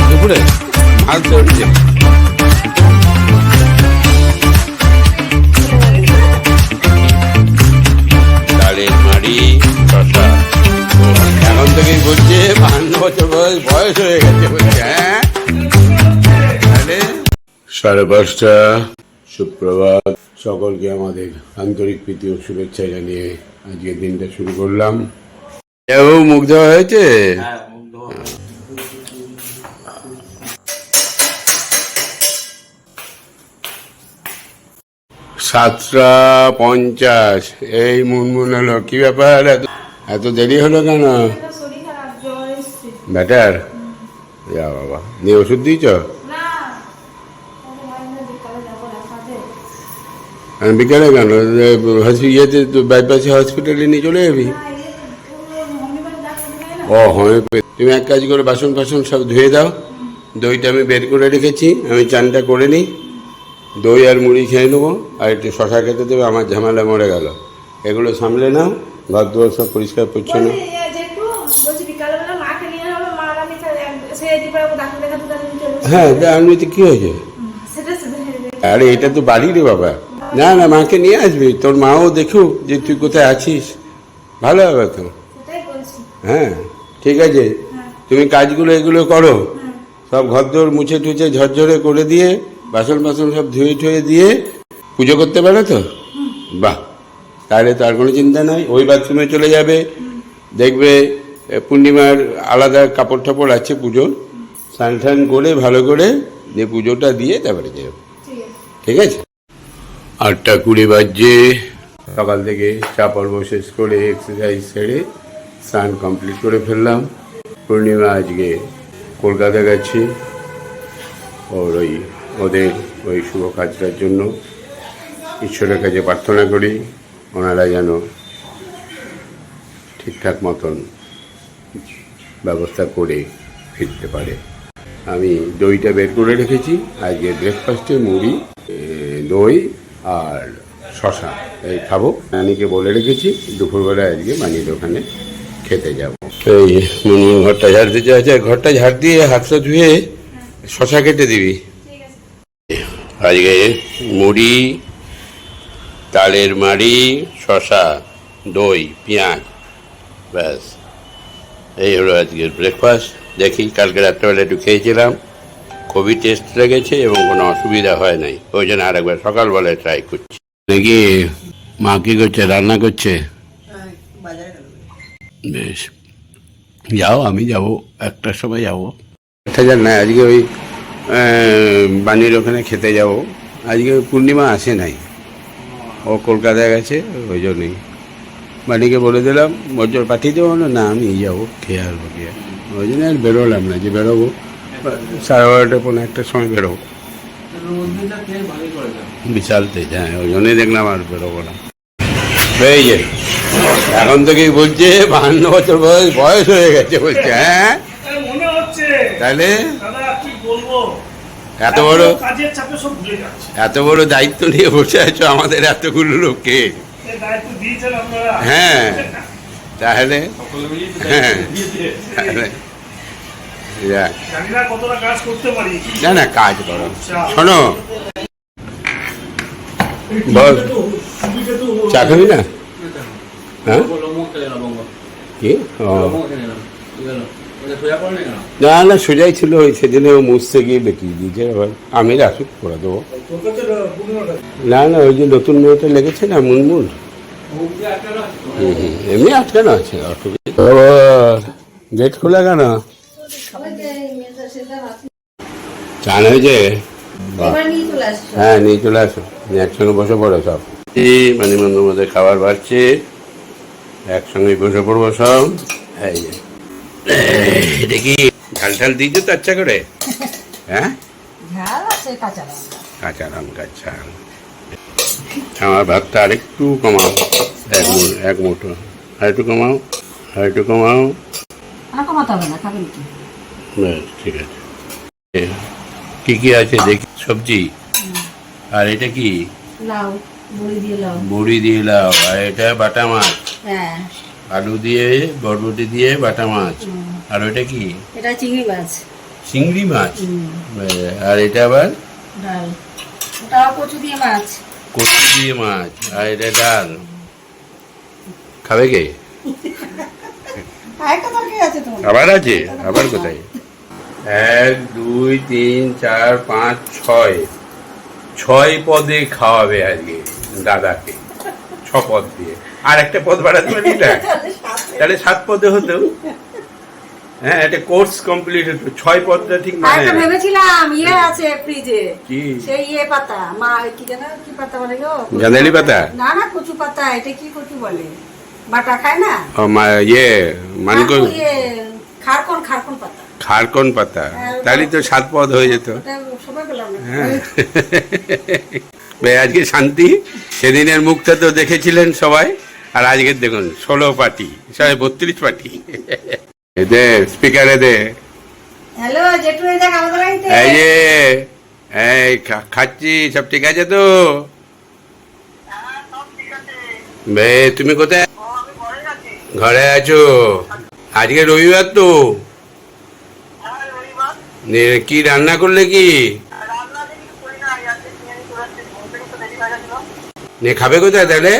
দুপুরে মাল চড়ছে ডালের মাড়ি শশা এখন বয়স হয়ে গেছে বলছে হ্যাঁ? সাড়ে পাঁচটা। সুপ্রভাত। সকলকে আমাদের আন্তরিক প্রীতি ও শুভেচ্ছা জানিয়ে আজকের দিনটা শুরু করলাম। কেউ মুগ্ধ হয়েছে? সাতটা পঞ্চাশ। এই মুনমুন হলো। কি ব্যাপার? এত এত দেরি হলো কেন? ব্যাটার? যা বাবা। নিয়ে ওষুধ দিয়েছ? বিকেলে কেন ইয়েতে তো বাইপাসে হসপিটালে নিয়ে চলে যাবি? ও হোমিওপ্যাথি তুমি এক কাজ করে বাসন ফাসন সব ধুয়ে দাও। দইটা আমি বের করে রেখেছি আমি চানটা করে নিই। দই আর মুড়ি খেয়ে নেব আর একটু শশা খেতে দেবে আমার ঝামেলা মরে গেল। এগুলো সামলে নাও ঘর দুয়ার সব পরিষ্কার পরিচ্ছন্ন। আমি আমি হ্যাঁ তা আমি তো কী হয়েছে? আরে এটা তো বাড়ি রে বাবা। না না মাকে নিয়ে আসবি। তোর মাও দেখুক যে তুই কোথায় আছিস। ভালো হবে তো? হ্যাঁ ঠিক আছে। তুমি কাজগুলো এগুলো করো। সব ঘর দোর মুছে টুছে ঝরঝরে করে দিয়ে বাসন বাসন সব ধুয়ে ঠুয়ে দিয়ে পুজো করতে পারো তো? বাহ। তাহলে তো আর কোনো চিন্তা নাই। ওই বাথরুমে চলে যাবে। দেখবে পূর্ণিমার আলাদা কাপড় টাপড় আছে পুজোর। স্নান টান করে ভালো করে দিয়ে পুজোটা দিয়ে তারপরে যাবে। ঠিক আছে? আটটা কুড়ি বাজছে। সকাল থেকে চা পর্ব শেষ করে এক্সারসাইজ সেরে স্নান কমপ্লিট করে ফেললাম। পূর্ণিমা আজকে কলকাতা গেছে। ওর ওই, ওদের ওই শুভ কাজটার জন্য ঈশ্বরের কাছে প্রার্থনা করি, ওনারা যেন ঠিকঠাক মতন ব্যবস্থা করে ফিরতে পারে। আমি দইটা বের করে রেখেছি। আজকে ব্রেকফাস্টে মুড়ি দই আর শশা এই খাব। নানিকে বলে রেখেছি, দুপুরবেলা আজকে বানিয়ে ওখানে খেতে যাব। এই ঘরটা ঝাড় দিতে আছে, ঘরটা ঝাড় দিয়ে হাতটা ধুয়ে শশা কেটে দিবি। আজকে মুড়ি, তালের মাড়ি, শশা, দই, পেঁয়াজ, ব্যাস। এই হলো আজকের ব্রেকফাস্ট দেখি, কালকে রাত্রেবেলা একটু খেয়েছিলাম। খুবই টেস্ট লেগেছে এবং কোনো অসুবিধা হয় নাই। ওই জন্য আরেকবার সকালবেলায় ট্রাই করছি। নাকি মা কি করছে, রান্না করছে? বেশ। যাও, আমি যাব। একটার সময় যাব। একটা জান না আজকে ওই বানির ওখানে খেতে যাব। আজকে পূর্ণিমা আসে নাই। ও কলকাতায় গেছে, ওই জন্যই। বাড়িকে বলে দিলাম বছর পাঠিয়ে দেবো না? আমি যাব, খেয়ে আসব গিয়ে ওই জন্য আর বেরোলাম না, যে বেরোবো। সাড়ে বারোটা পনেরো একটার সময় বেরোবো। বিশাল তেজ হ্যাঁ ওই জন্যই দেখলাম আর বেরোবো না। এই যে, এখন থেকেই বলছে, বাহান্ন বছর বয়স বয়স হয়ে গেছে বলছে হ্যাঁ? তাহলে? এত বড় এত বড় দায়িত্ব নিয়ে বসে আছো আমাদের এতগুলো লোককে। হ্যাঁ তাহলে? হ্যাঁ না না কাজ করো। শোনো। বল। চা খাবি না? হ্যাঁ? কি? না না সোজাই ছিল ওই সেদিনে ও মুছতে গিয়ে বেটিয়ে দিয়েছে এবার আমি রাসুক করে দেবো। না না ওই যে নতুন মেয়েটা লেগেছে না মুনমুন? এমনি আটকানো আছে গেট খোলা কেন? চান হয়েছে হ্যাঁ নিয়ে চলে আসো। নিয়ে একসঙ্গে বসে পড়ো সব। মানে বন্ধুর মধ্যে খাবার বাড়ছে। একসঙ্গে বসে পড়ব সব। এই যে। এই, দেখি ঝাল ঝাল দিয়েছ তো আচ্ছা করে? হ্যাঁ? কাঁচা লঙ্কা। কাঁচা ঝাল আমার ভাতটা আরেকটু কমাও। এক এক মুঠো। আর একটু কমাও আর একটু কমাও। আর কমাতে হবে না খাবেন কি? ঠিক আছে। কি কি আছে দেখি সবজি? আর এটা কি? লাউ বড়ি বড়ি দিয়ে লাউ আর এটা বাটা মাছ? হ্যাঁ। আলু দিয়ে বরবটি দিয়ে বাটা মাছ? আর ওইটা কি? এটা চিংড়ি মাছ। চিংড়ি মাছ? আর এটা আবার? ডাল। ওটাও কচু দিয়ে মাছ। কচু দিয়ে মাছ আর এটা ডাল। খাবে কে? আবার আছে? আবার কোথায়? এক দুই তিন চার পাঁচ ছয়। ছয় পদে খাওয়াবে আজকে দাদাকে। ছ পদ দিয়ে। আর একটা পদ বাড়াতে পারি না তাহলে সাত পদে হতো। হ্যাঁ কোর্স কমপ্লিট হতো। ছয় পদটা ঠিক মানে আরেকটা ভেবেছিলাম ইয়ে আছে ফ্রিজে। কি? সেই ইয়ে পাতা। মা কি জানো কি পাতা বলে গো? গাঁদালি পাতা? না না কচু পাতা। এটা কি কচু বলে? বাটা খায় না? ও, মা- ইয়ে মানকো খারকন ইয়ে, খারকন খারকন পাতা। খারকন পাতা? তাহলে তো সাত পদ হয়ে যেত। হ্যাঁ। আজকে শান্তি? সেদিনের মুখটা তো দেখেছিলেন সবাই। আর আজকের দেখুন ষোলো পার্টি সবাই বত্রিশ পার্টি দে স্পিকারে দে হ্যালো জেঠু এই যে খাচ্ছি সব ঠিক আছে তো? বে তুমি কোথায়? ঘরে আছো? আজকে রবিবার তো। কি রান্না করলে কি? খাবে কোথায় তাহলে?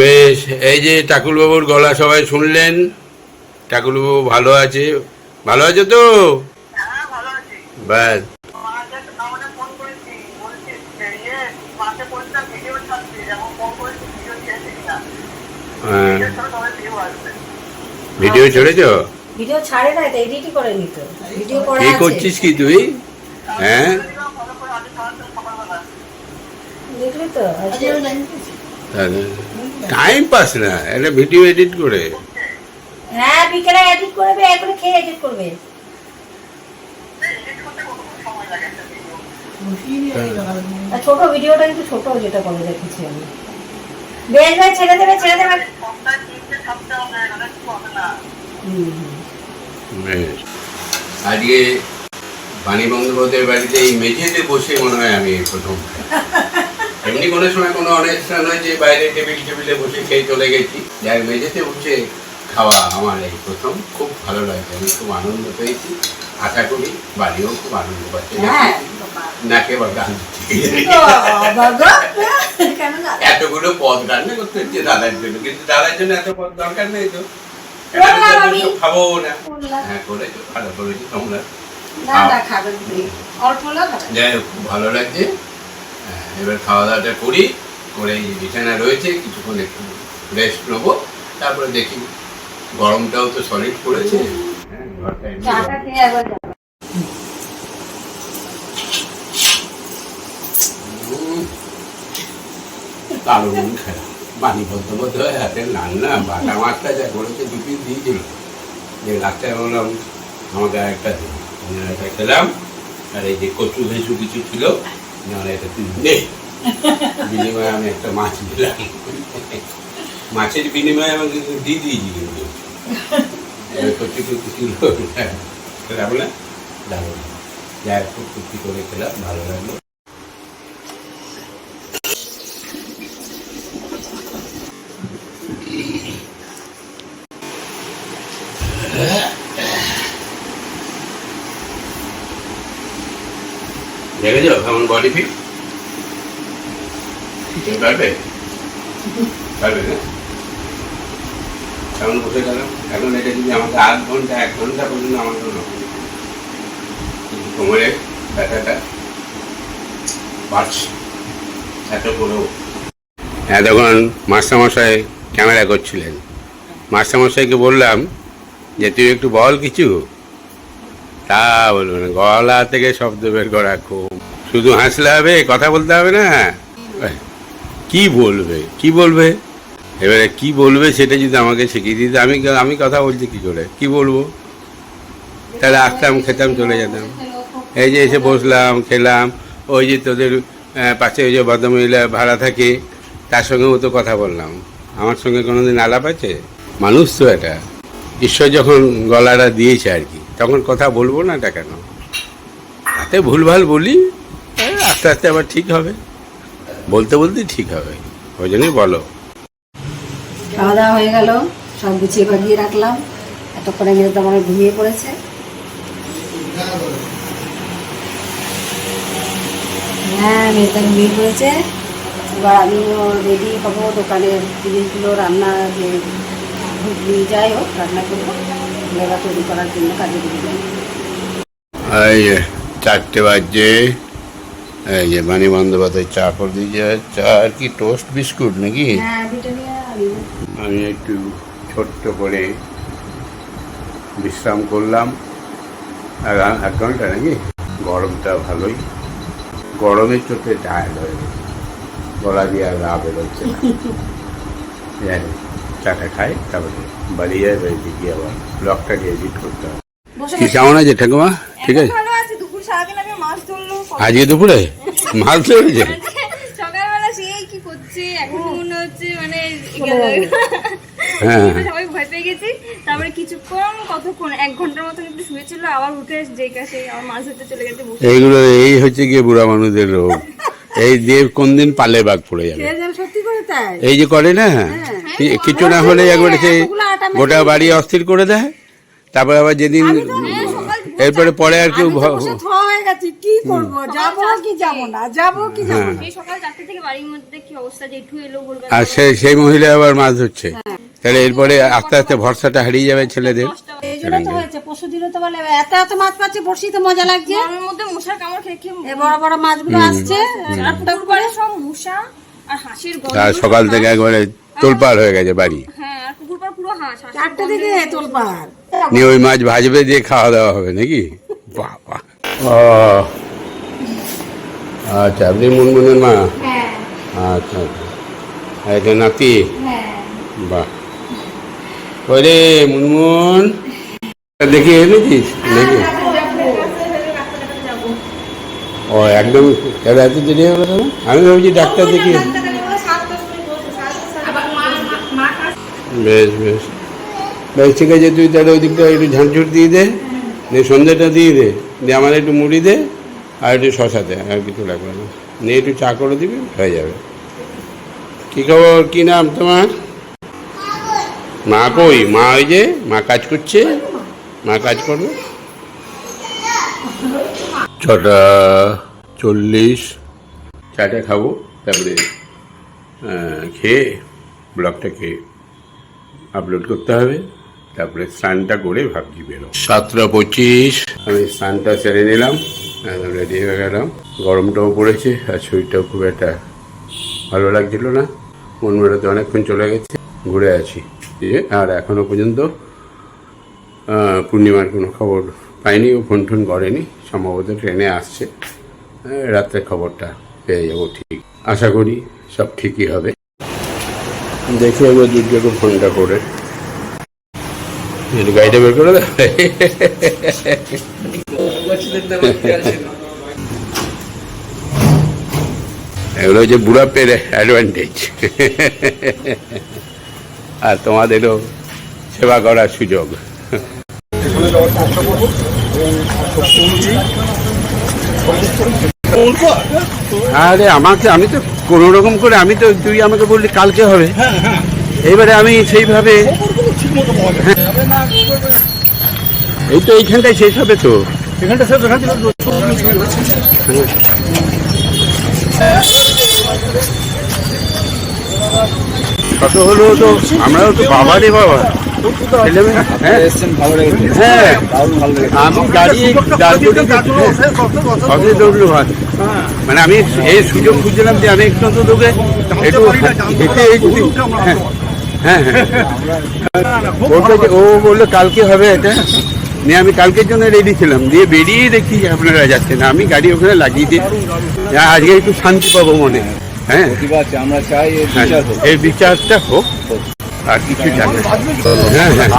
বেশ, এই যে ঠাকুরবাবুর গলা সবাই শুনলেন। ঠাকুরবাবু ভালো আছে? ভালো আছে তো? ব্যাস। হ্যাঁ। ভিডিও ছেড়েছ? ভিডিও ছাড়ে না এটা এডিটই করে নিত। ভিডিও করা কি আছে। করছিস কি তুই? হ্যাঁ? দেখলি তো? টাইম পাস না একটা ভিডিও এডিট করে। হ্যাঁ বিকেলে এডিট করবে এখন খেয়ে এডিট করবে। আর ছোট ভিডিওটা কিন্তু ছোট যেটা করে দেখেছি আমি। বেশ ভাই ছেড়ে দেবে ছেড়ে দেবে। হুম, হুম। আজকে বাণী বন্দ্যোপাধ্যায়ের বাড়িতে এই মেঝেতে বসে মনে হয় আমি প্রথম। এমনি কোনো সময় কোনো অনুষ্ঠান হয়েছে বাইরে টেবিল টেবিলে বসে খেয়ে চলে গেছি। যার মেঝেতে বসে খাওয়া আমার এই প্রথম। খুব ভালো লাগছে আমি খুব আনন্দ পেয়েছি। আশা করি বাড়িও খুব আনন্দ পাচ্ছে। নাকে বা গান? এতগুলো পদ রান্না করতে হচ্ছে দাদার জন্য কিন্তু দাদার জন্য এত পদ দরকার নেই তো। খাব না। হ্যাঁ ভালো করেছ তোমরা যাই হোক লাগছে। হ্যাঁ, এবার খাওয়া দাওয়াটা করি করে বিছানা রয়েছে কিছুক্ষণ একটু রেস্ট নেব তারপরে দেখি। গরমটাও তো সলিড পড়েছে। হ্যাঁ, দারুণ খেলা বাণী বন্দ্যোপাধ্যায় হাতে রান্না বাটা মাছটা যা করেছে দু দিয়েছিল। যে লাস্টে বললাম, আমাকে একটা একটা খেলাম, আর এই যে কচু ভেসু কিছু ছিল আমার একটা তুই নে। বিনিময়ে আমি একটা মাছ দিলাম মাছের বিনিময়ে আমাকে দিয়ে দিয়েছি কিন্তু কচু টচু ছিল খেলাম না। দারুণ যাই খুব তৃপ্তি করে খেলাম, ভালো লাগল দেখেছ কেমন বডি ফিট পারবে? পারবে না? কেমন বসে গেলাম এখন এটা যদি আমাকে আধ ঘণ্টা এক ঘণ্টা পর্যন্ত আমার জন্য কিন্তু কোমরে ব্যথাটা বাড়ছে। এত করেও হ্যাঁ তখন মাস্টারমশাই ক্যামেরা করছিলেন। মাস্টারমশাইকে বললাম যে তুই একটু বল কিছু? তা বলব না গলা থেকে শব্দ বের করা খুব শুধু হাসলে হবে, কথা বলতে হবে না। কি বলবে? কি বলবে? এবারে কি বলবে সেটা যদি আমাকে শিখিয়ে দিতে, আমি আমি কথা বলছি কি করে? কি বলব? তাহলে আসতাম, খেতাম, চলে যেতাম। এই যে এসে বসলাম, খেলাম, ওই যে তোদের পাশে ওই যে ভদ্রমহিলা ভাড়া থাকে, তার সঙ্গেও তো কথা বললাম। আমার সঙ্গে কোনোদিন আলাপ আছে? মানুষ তো এটা। ঈশ্বর যখন গলাটা দিয়েছে আর কি, তখন কথা বলব না এটা কেন? তাতে ভুলভাল বলি আস্তে আস্তে আবার ঠিক হবে? বলতে বলতেই ঠিক হবে। ওই জন্যই বলো। খাওয়া দাওয়া হয়ে গেল সব গুছিয়ে বাগিয়ে রাখলাম। এতক্ষণে মেয়ে তো আমার ঘুমিয়ে পড়েছে। হ্যাঁ মেয়েটা ঘুমিয়ে পড়েছে। এবার আমিও রেডি হব দোকানের জিনিসগুলো রান্না যে ঘুগনি যাই হোক রান্না করব। এবার তৈরি করার জন্য কাজে চারটে বাজছে। এই যে বাণী বন্দ্যোপাধ্যায় চা করে দিয়েছে চা আর কি টোস্ট বিস্কুট নাকি? হ্যাঁ আমি একটু ছোট্ট করে বিশ্রাম করলাম। আর এক ঘণ্টা নাকি? গরমটা ভালোই। গরমের চোখে টায়ার্ড হয়ে গেছে। গলা দিয়ে আর গা বেরোচ্ছে না। হোক, চাটা খাই তারপরে বাড়ি যায় বাড়িতে গিয়ে আবার ব্লগটাকে এডিট করতে হবে। কি কেমন আছে ঠাকুমা? ঠিক আছে ভালো আছে দুপুর সারাদিন আমি মাছ ধরলো আজকে দুপুরে? মাছ ধরেছে সকালবেলা সেই কি করছে? এখন মনে হচ্ছে মানে হ্যাঁ। সবাই ভয় পেয়ে গেছি। তারপরে কিছুক্ষণ কতক্ষণ? এক ঘণ্টার মতন একটু শুয়েছিল। আবার উঠে যে কাছে আবার মাছ ধরতে চলে গেছে এইগুলো এই হচ্ছে গিয়ে বুড়া মানুষদের রোগ। এই দিয়ে কোন দিন পালে বাঘ পড়ে যাবে। সত্যি করে তাই? এই যে করে না? কিছু না হলে একবার সেই গোটা বাড়ি অস্থির করে দেয়। তারপরে আবার যেদিন এরপরে পরে আর কেউ হয়ে গেছে কি করব? যাব কি যাব না? যাব কি হ্যাঁ। এই সকাল চারটে থেকে বাড়ির মধ্যে কি অবস্থা? জেঠু এলো বলবে আর সেই সেই মহিলা আবার মাছ ধরছে। তাহলে এরপরে আস্তে আস্তে ভরসাটা হারিয়ে যাবে ছেলেদের। এই জন্য তো হয়েছে পশু দিলে তো বলে এত এত মাছ পাচ্ছে বড়শি তো মজা লাগছে। মধ্যে মশার কামড় খেয়ে খেয়ে বড় বড় মাছগুলো আসছে আর সব মশা আর হাঁসের গন্ধ। সকাল থেকে একবারে তোলপাড় হয়ে গেছে বাড়ি। হ্যাঁ আর পুকুর পাড় পুরো হাঁস চারটে দিকে তোলপাড়। নিয়ে ওই মাছ ভাজবে দিয়ে খাওয়া দাওয়া হবে নাকি? বাবা। ও। আচ্ছা আপনি মুনমুনের মা? হ্যাঁ। আচ্ছা আচ্ছা। এটা নাতি? হ্যাঁ। বাহ। ওরে মুনমুন। দেখি এনেছিস? নাকি? ও একদম এত দেরি হয়ে গেল কেন? আমি ভাবছি ডাক্তার দেখি বেশ বেশ। বেশ ঠিক আছে, তুই তাহলে ওই দিকটা একটু ঝাঁঝুট দিয়ে দে, দিয়ে সন্ধ্যেটা দিয়ে দে, দিয়ে আমার একটু মুড়ি দে আর একটু শশা দে, আর কিছু লাগবে না। নিয়ে একটু চা করে দিবি, হয়ে যাবে। কী খবর? কী নাম তোমার? মা কই? মা ওই যে, মা কাজ করছে? মা কাজ করবে? ছটা চল্লিশ। চাটা খাব, তারপরে খেয়ে, ব্লগটাকে আপলোড করতে হবে। তারপরে স্নানটা করে ভাবছি বেরো সাতটা পঁচিশ। আমি স্নানটা সেরে নিলাম একদম রেডি হয়ে গেলাম। গরমটাও পড়েছে আর শরীরটাও খুব একটা ভালো লাগছিল না। মন মেলাতে অনেকক্ষণ চলে গেছে ঘুরে আছি। আর এখনও পর্যন্ত পূর্ণিমার কোনো খবর পাইনি ও ফোন টোন করেনি। সম্ভবত ট্রেনে আসছে। রাত্রে খবরটা পেয়ে যাব ঠিক। আশা করি সব ঠিকই হবে। দেখি একবার দুর্যোগে ফোনটা করে। একটু গাড়িটা বের করে দেবে এগুলো হচ্ছে বুড়া পের অ্যাডভান্টেজ আর তোমাদেরও সেবা করার সুযোগ। আরে আমাকে আমি তো কোনো রকম করে আমি তো তুই আমাকে বললি কালকে হবে। এইবারে আমি সেইভাবে এই তো এইখানটায় শেষ হবে তো। এখানটা স্যার কত হলো তো? আমরাও তো বাবা। রে বাবা হ্যাঁ? হ্যাঁ। কবে দৌড়লো ভাত মানে আমি এই সুযোগ খুঁজছিলাম যে আমি একটু তোকে একটু হেঁটে একটু হ্যাঁ হ্যাঁ হ্যাঁ। ও বলল কালকে হবে এটা। নিয়ে আমি কালকের জন্য রেডি ছিলাম। দিয়ে বেরিয়ে দেখি আপনারা যাচ্ছেন। আমি গাড়ি ওখানে লাগিয়ে দিই আজকে একটু শান্তি পাবো মনে। হ্যাঁ। আমরা চাই এর হ্যাঁ, হোক এই বিচারটা হোক। আর কিছু জানে হ্যাঁ হ্যাঁ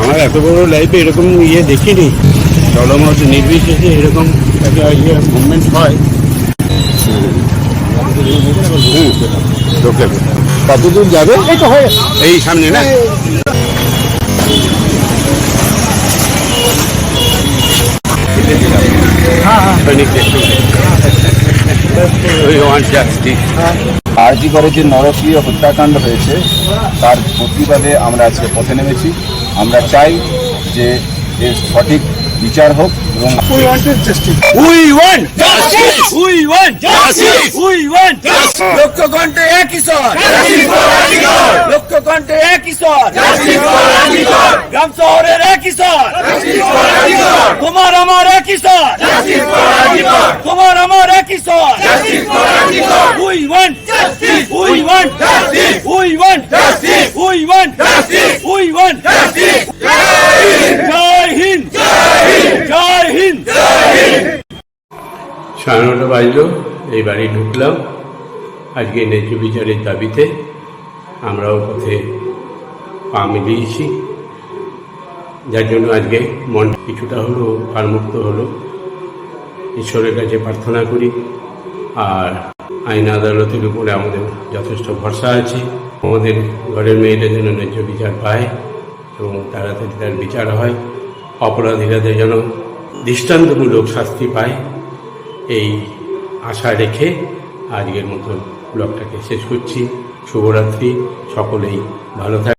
আমার এত বড় লাইফে এরকম ইয়ে দেখিনি। জলমত নির্বিশেষে এরকম একটা ইয়ে মুভমেন্ট হয়। হুম, ঢোকে কত দূর যাবে এই সামনে না? সৈনিক উই ওয়ান্ট আরজি করে যে নরকীয় হত্যাকাণ্ড হয়েছে। তার প্রতিবাদে আমরা আজকে পথে নেমেছি। আমরা চাই যে এর সঠিক বিচার হোক এবং We want justice. We want justice. We want justice. লক্ষ্য কণ্ঠে একই স্বর লক্ষ্য কণ্ঠে একই স্বর গ্রাম শহরের একই স্বর তোমার আমার একই স্বর তোমার আমার একই স্বর We want justice. We want justice. We want justice. We want justice. We want justice. জয় সাড়ে নটা বাজলো, এই বাড়ি ঢুকলাম। আজকে ন্যায্য বিচারের দাবিতে আমরাও পথে পা মিলিয়েছি। যার জন্য আজকে মন কিছুটা হলো, ভারমুক্ত হলো। ঈশ্বরের কাছে প্রার্থনা করি, আর আইন আদালতের উপরে আমাদের যথেষ্ট ভরসা আছে। আমাদের ঘরের মেয়েরা যেন ন্যায্য বিচার পায় এবং তাড়াতাড়ি তার বিচার হয়। অপরাধীরা যেন দৃষ্টান্তমূলক শাস্তি পায়। এই আশা রেখে আজকের মতো ব্লগটাকে শেষ করছি। শুভরাত্রি সকলেই ভালো থাক